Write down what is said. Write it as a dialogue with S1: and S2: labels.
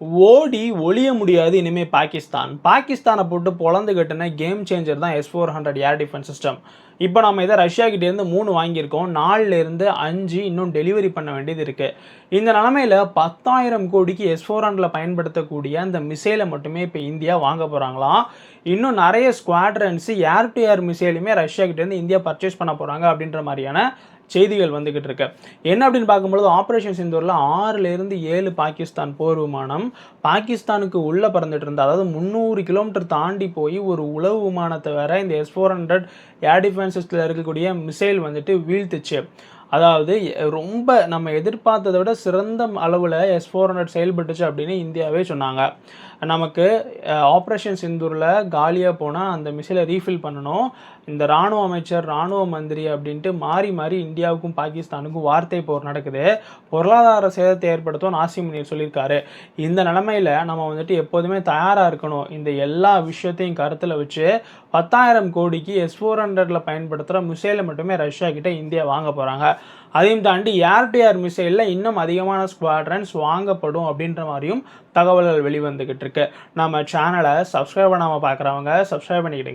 S1: ஓடி ஒளிய முடியாது இனிமேல் பாகிஸ்தான். பாகிஸ்தானை போட்டு பொழந்து கட்டின கேம் சேஞ்சர் தான் S four hundred air defence system இப்போ நம்ம இதை ரஷ்யா கிட்டேருந்து மூணு வாங்கியிருக்கோம். நாலுலேருந்து அஞ்சு இன்னும் டெலிவரி பண்ண வேண்டியது இருக்குது இந்த நிலமையில் பத்தாயிரம் கோடிக்கு எஸ் ஃபோர் ஹண்ட்ரடில் பயன்படுத்தக்கூடிய அந்த மிசைலை மட்டுமே இப்போ இந்தியா வாங்க போகிறாங்களாம் இன்னும் நிறைய ஸ்குவாட்ரன்ஸு ஏர் டு ஏர் மிசைலுமே ரஷ்யா கிட்டேருந்து இந்தியா பர்ச்சேஸ் பண்ண போகிறாங்க அப்படின்ற மாதிரியான செய்திகள் வந்துக்கிட்டு இருக்கு. என்ன அப்படின்னு பார்க்கும்பொழுது ஆப்ரேஷன் சிந்தூரில் ஆறுலேருந்து ஏழு பாகிஸ்தான் போர் விமானம் பாகிஸ்தானுக்கு உள்ளே பறந்துட்டு இருந்தது. அதாவது முந்நூறு கிலோமீட்டர் தாண்டி போய் ஒரு உளவு விமானத்தை வேற இந்த எஸ் ஃபோர் ஹண்ட்ரட் ஏர் டிஃபென்சஸில் இருக்கக்கூடிய மிசைல் வந்துட்டு வீழ்த்துச்சு. அதாவது ரொம்ப நம்ம எதிர்பார்த்ததை விட சிறந்த அளவில் எஸ் ஃபோர் ஹண்ட்ரட் செயல்பட்டுச்சு அப்படின்னு இந்தியாவே சொன்னாங்க. நமக்கு ஆப்ரேஷன் சிந்தூரில் காலியாக போனால் அந்த மிசைலை ரீஃபில் பண்ணணும். இந்த இராணுவ அமைச்சர் இராணுவ மந்திரி அப்படின்ட்டு மாறி மாறி இந்தியாவுக்கும் பாகிஸ்தானுக்கும் வார்த்தை போர் நடக்குது. பொருளாதார சேதத்தை ஏற்படுத்தும் நாசிம் முனீர் சொல்லியிருக்காரு. இந்த நிலமையில் நம்ம வந்துட்டு எப்போதுமே தயாராக இருக்கணும். இந்த எல்லா விஷயத்தையும் கருத்தில் வச்சு பத்தாயிரம் கோடிக்கு எஸ் ஃபோர் ஹண்ட்ரடில் பயன்படுத்துகிற மிசைலை மட்டுமே ரஷ்யா கிட்டே இந்தியா வாங்க போகிறாங்க அதையும் தாண்டி ஏர் டு ஏர் மிசைலில் இன்னும் அதிகமான ஸ்குவாட்ரன்ஸ் வாங்கப்படும் அப்படின்ற மாதிரியும் தகவல்கள் வெளிவந்துக்கிட்டு இருக்கு. நம்ம சேனலை சப்ஸ்கிரைப் பண்ணாமல் பார்க்குறவங்க சப்ஸ்கிரைப் பண்ணிக்கிட்டு